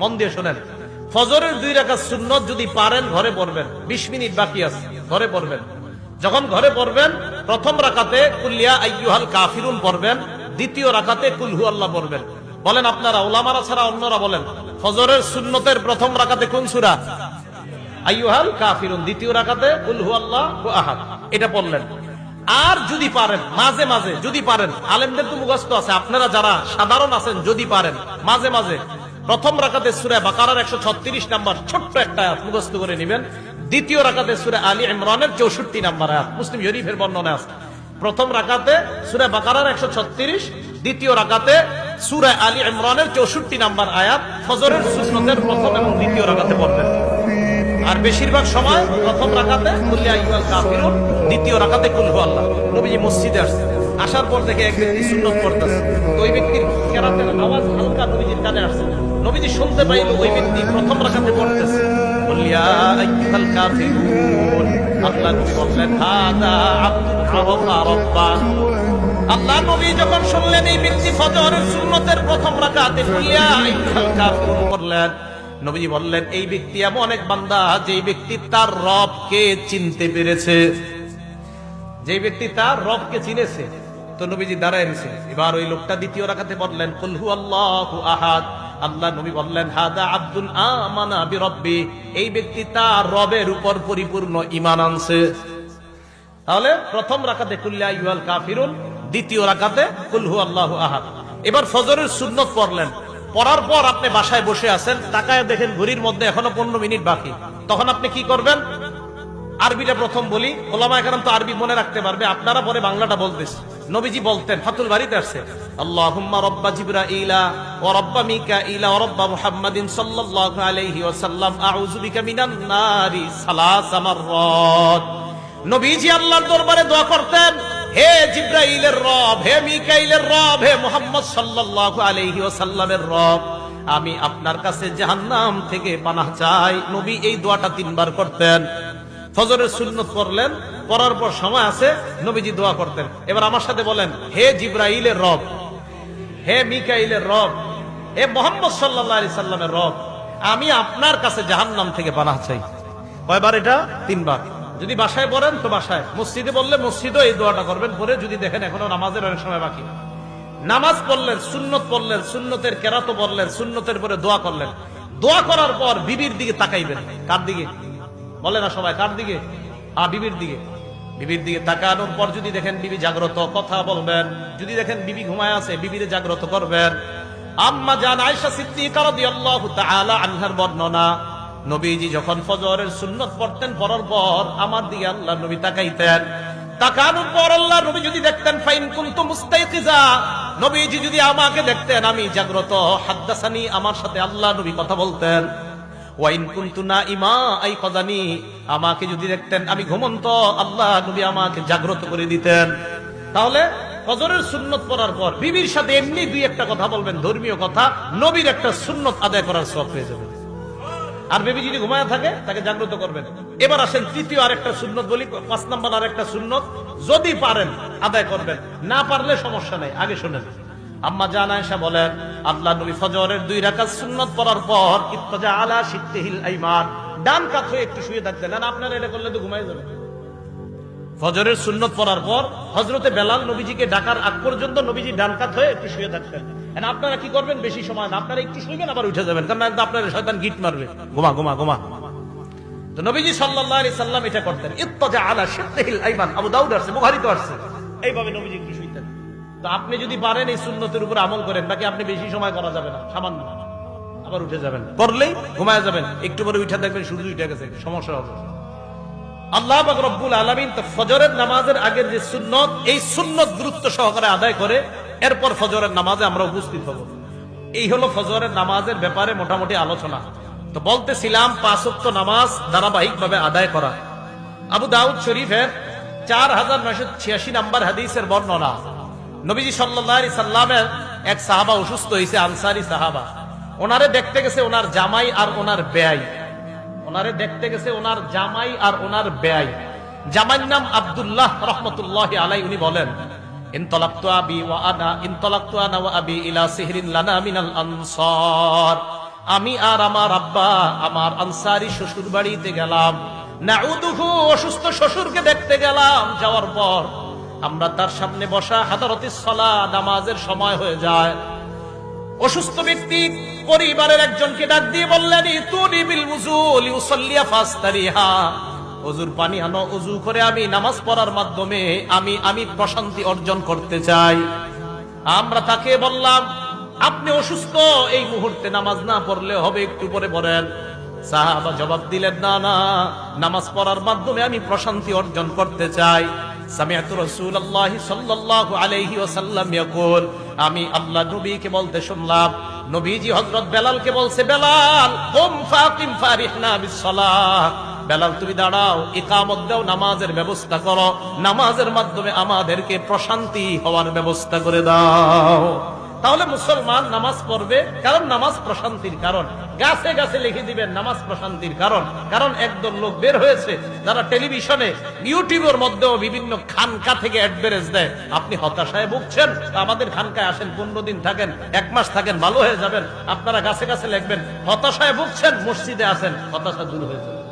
মন দিয়ে শোনেন। ফজরের দুই রাকাত সুন্নত যদি পারেন, ঘরে পড়বেন। বিশ মিনিট বাকি আছে, ঘরে পড়বেন। যখন ঘরে পড়বেন, প্রথম রাকাতে কুল্লিয়া আইয়ুহাল কাফিরুন পড়বেন, দ্বিতীয় রাকাতে কুলহু আল্লাহ পড়বেন। বলেন আপনারা, ওলামারা ছাড়া অন্যরা বলেন, ফজরের সুন্নতের প্রথম রাকাতে কোন সুরা? আইয়ুহাল কাফিরুন, দ্বিতীয় রাকাতে কুলহু আল্লাহ আহাদ। এটা পড়লেন। আর যদি পারেন, মাঝে মাঝে যদি পারেন, আলেমদের তো মুখস্থ আছে, আপনারা যারা সাধারণ আছেন, যদি পারেন, মাঝে মাঝে প্রথম রাকাতে সুরে বাকারার একশো ছত্রিশ নাম্বার ছোট্ট একটা আয়াত মুখস্থ করে নেবেন। দ্বিতীয় রাকাতে সুরে আলী ইমরানের চৌষট্টি নাম্বার আয়াত, মুসলিম শরীফের বর্ণনা আছে। প্রথম রাকাতে সুরে বাকারার একশো ছত্রিশ, দ্বিতীয় রাকাতে সুরে আলী ইমরানের চৌষট্টি নাম্বার আয়াত, ফজরের সুন্নতের প্রথম এবং দ্বিতীয় রাকাতে পড়বেন। আর বেশিরভাগ সময় প্রথম রাকাতে কুল্লি আইয়ুল কাফিরুন, দ্বিতীয় রাকাতে কুল হু আল্লাহ নবীজি মসজিদে আসছে আসার পর থেকে এক ব্যক্তি সুন্নত তো ওই ব্যক্তির কেরাতের আওয়াজ হালকা নবীজির কানে আসছে। নবীজি শুনতে পাইল ওই ব্যক্তি প্রথম রাকাতে পড়তেছে। আল্লাহ নবী যখন শুনলেন এই ব্যক্তি সুন্নতের প্রথম নবীজি বললেন, এই ব্যক্তি এমন এক বান্দা যে ব্যক্তি তার রবকে চিনতে পেরেছে। যে ব্যক্তি তার রবকে চিনেছে তো নবীজি দাঁড়ায় রয়েছে। এবার ওই লোকটা দ্বিতীয় রাখাতে বললেন কুলহু আল্লাহু আহাদ। আল্লাহ নবী বললেন, হাদা আব্দুল আমানা এই ব্যক্তি তার রবের উপর পরিপূর্ণ ইমান আনছে। তাহলে প্রথম রাকাতে কুল্লা ইউয়াল কাফিরুন। দ্বিতীয় রাকাতে কুলহু আল্লাহু আহাদ। এবার ফজরের সুন্নত পড়লেন। পড়ার পর আপনি বাসায় বসে আছেন, তাকায় দেখেন ঘড়ির মধ্যে এখনও পনেরো মিনিট বাকি। তখন আপনি কি করবেন? আরবিটা প্রথম বলি ওলামা একরাম তো আরবি মনে রাখতে পারবে, আপনারা পরে বাংলাটা বলতেছে। নবীজি বলতেন, ফাতুল বাড়িতে আসছে, আল্লাহুম্মা রব্বা জিবরাইলা ওয়া রব্বা মিকাইলা ওয়া রব্বা মুহাম্মাদিন সাল্লাল্লাহু আলাইহি ওয়াসাল্লাম, আউযু মিনান নারি সালাসা মাররাত। নবীজি আল্লাহর দরবারে দোয়া করতেন, হে জিব্রাইলের রব, হে মিকাইলের রব, হে মুহাম্মদ সাল্লাল্লাহু আলাইহি ওয়াসাল্লামের রব, আমি আপনার কাছে জাহান্নাম থেকে পানাহ চাই। নবী এই দোয়াটা তিনবার করতেন। ফজরের সুন্নত পড়লেন, পড়ার পর সময় আছে, নবীজি দোয়া করতেন। এবার আমার সাথে বলেন, হে জিব্রাইলের রব, হে মিকাইলের রব, হে মোহাম্মদ সাল্লাহ আলি সাল্লামের রব, আমি আপনার কাছে জাহান নাম থেকে পানাহ চাই। কয়বার এটা? তিনবার। যদি বাসায় পড়েন তো বাসায়। মসজিদে বললে মসজিদও এই দোয়াটা করবেন পরে যদি দেখেন এখনও নামাজের অনেক সময় বাকি। নামাজ পড়লেন, সুন্নত পড়লেন, সুন্নতের কেরাতো পড়লেন, সুন্নতের পরে দোয়া করলেন। দোয়া করার পর বিবির দিকে তাকাইবেন। কার দিকে? বলে না সবাই কার দিকে? আ, বিবির দিকে। বিবির দিকে তাকানোর পর যদি দেখেন বিবি জাগ্রত, কথা বলবেন। যদি দেখেন বিবি ঘুমায় আছে, বিবিরে জাগ্রত করবেন। আম্মা জান আয়েশা সিদ্দিকা রাদিয়াল্লাহু তাআলা আনহার বর্ণনা, নবীজি যখন ফজরের সুন্নত পড়তেন, পড়ার পর আমার দিকে আল্লাহ নবী তাকাইতেন। তাকানোর পর আল্লাহ নবী যদি দেখতেন, ফাইন কুনতু মুস্তাইকিজা, নবীজি যদি আমাকে দেখতেন, আমি জাগ্রত। হাদ্দাসানি আমার সাথে আল্লাহ নবী কথা বলতেন। ওয়াইন ইমা আই আমাকে যদি দেখতেন, আমি ঘুমন্ত, আল্লাহ নবী আমাকে জাগ্রত করে দিতেন। তাহলে ফজরের সুন্নত পড়ার পর, বিবির সাথে এমনি দুই একটা কথা বলবেন, ধর্মীয় কথা, নবীর একটা সুন্নত আদায় করার সব হয়ে যাবে আর বেবি যদি ঘুমায় থাকে, তাকে জাগ্রত করবেন। এবার আসেন তৃতীয় আরেকটা সুন্নত বলি, পাঁচ নাম্বার আরেকটা সুন্নত, যদি পারেন, আদায় করবেন। না পারলে সমস্যা নেই, আগে শুনেন। আম্মা বলেন, আল্লাহ নবী ফজরের দুই রাকাত সুন্নত পড়ার পর ইত্তাজা আলা আইমান, ডান কাত হয়ে একটু শুয়ে থাকতেন আপনারা এটা করলে তো ঘুমাই ফজরের সুন্নত পড়ার পর হজরতে বেলাল নবীজিকে ডাকার আগ পর্যন্ত নবীজি ডান কাত হয়ে একটু শুয়ে থাকতেন। আপনারা কি করবেন? বেশি সময় না, আপনারা একটু শুইবেন, আবার উঠে যাবেন, কারণ আপনার শয়তান গিট মারবে। ঘুমা ঘুমা ঘুমা। তো নবীজি সাল্লাল্লাহু আলাইহি সাল্লাম এটা করতেন, ইত্তাজা আলা শিত্তিহিল আইমান, আবু দাউদ আসছে বুখারী তো আসছে। এইভাবে নবীজি একটু তো আপনি যদি পারেন এই সুন্নতের উপর আমল করেন, বাকি আপনি বেশি সময় করা যাবে না, সামান্য। আবার উঠে যাবেন করলেই ঘুমায় যাবেন, একটু পরে উঠে দেখবেন সূর্য উঠে গেছে, সমস্যা হবে। আল্লাহ রব্বুল ফজরের নামাজের আগের যে সুন্নত, এই সুন্নত গুরুত্ব সহকারে আদায় করে, এরপর ফজরের নামাজে আমরা উপস্থিত হব। এই হলো ফজরের নামাজের ব্যাপারে মোটামুটি আলোচনা। তো বলতেছিলাম পাঁচক্ত নামাজ ধারাবাহিক ভাবে আদায় করা। আবু দাউদ শরীফের চার হাজার নয়শো ছিয়াশি নাম্বার হাদিসের বর্ণনা। নবীজি সাল্লাল্লাহু সাল্লামের এক সাহাবা অসুস্থ হয়েছে আনসারি সাহাবা। ওনারে দেখতে গেছে ওনার জামাই আর ওনার ব্যয় ওনারে দেখতে গেছে ওনার জামাই আর ওনার ব্যয় জামাইর নাম আবদুল্লাহ রহমতুল্লাহ আলাই উনি বলেন আমি আর আমার আব্বা, আমার আনসারি শ্বশুর বাড়িতে গেলাম। নাউদুহু অসুস্থ শ্বশুরকে দেখতে গেলাম, যাওয়ার পর আমরা তার সামনে বসা হাদারতি সলা নামাজের সময় হয়ে যায়। অসুস্থ ব্যক্তি পরিবারের একজনকে ডাক দিয়ে বললেন তুনি বিল উজুল ইউসাল্লিয়া ফাস্তারিহা। অজুর পানি আনো, অজু করে আমি নামাজ পড়ার মাধ্যমে আমি আমি প্রশান্তি অর্জন করতে চাই। আমরা তাকে বললাম, আপনি অসুস্থ, এই মুহূর্তে নামাজ না পড়লে হবে একটু পরে পড়েন সাহাবা জবাব দিলেন, না না, নামাজ পড়ার মাধ্যমে আমি প্রশান্তি অর্জন করতে চাই। সামিআতু রাসূলুল্লাহ সাল্লাল্লাহু আলাইহি ওয়াসাল্লাম ইয়াকুল, আমি আল্লাহ নবীকে বলতে শুনলাম, নবীজি হযরত বেলালকে বলছে, বেলাল, কুম ফাকিম ফারিহনা বিসসালাহ। বেলাল, তুমি দাঁড়াও, ইকামত দাও, নামাজের ব্যবস্থা করো। নামাজের মাধ্যমে আমাদেরকে প্রশান্তি হওয়ার ব্যবস্থা করে দাও। তাহলে মুসলমান নামাজ পড়বে, কারণ নামাজ প্রশান্তির কারণ। গাছে গাছে লিখে দিবেন নামাজ প্রশান্তির কারণ। কারণ একদল লোক বের হয়েছে, যারা টেলিভিশনে, ইউটিউবের মধ্যেও বিভিন্ন খানকা থেকে অ্যাডভারেজ দেয়। আপনি হতাশায় ভুগছেন আমাদের খানকায় আসেন, পনেরো দিন থাকেন, এক মাস থাকেন, ভালো হয়ে যাবেন, আপনারা গাছে গাছে লিখবেন। হতাশায় ভুগছেন, মসজিদে আসেন, হতাশা দূর হয়ে যাবে।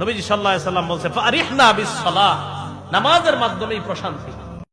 নবীজি সাল্লাহ সাল্লাম বলছে নামাজের মাধ্যমেই প্রশান্তি।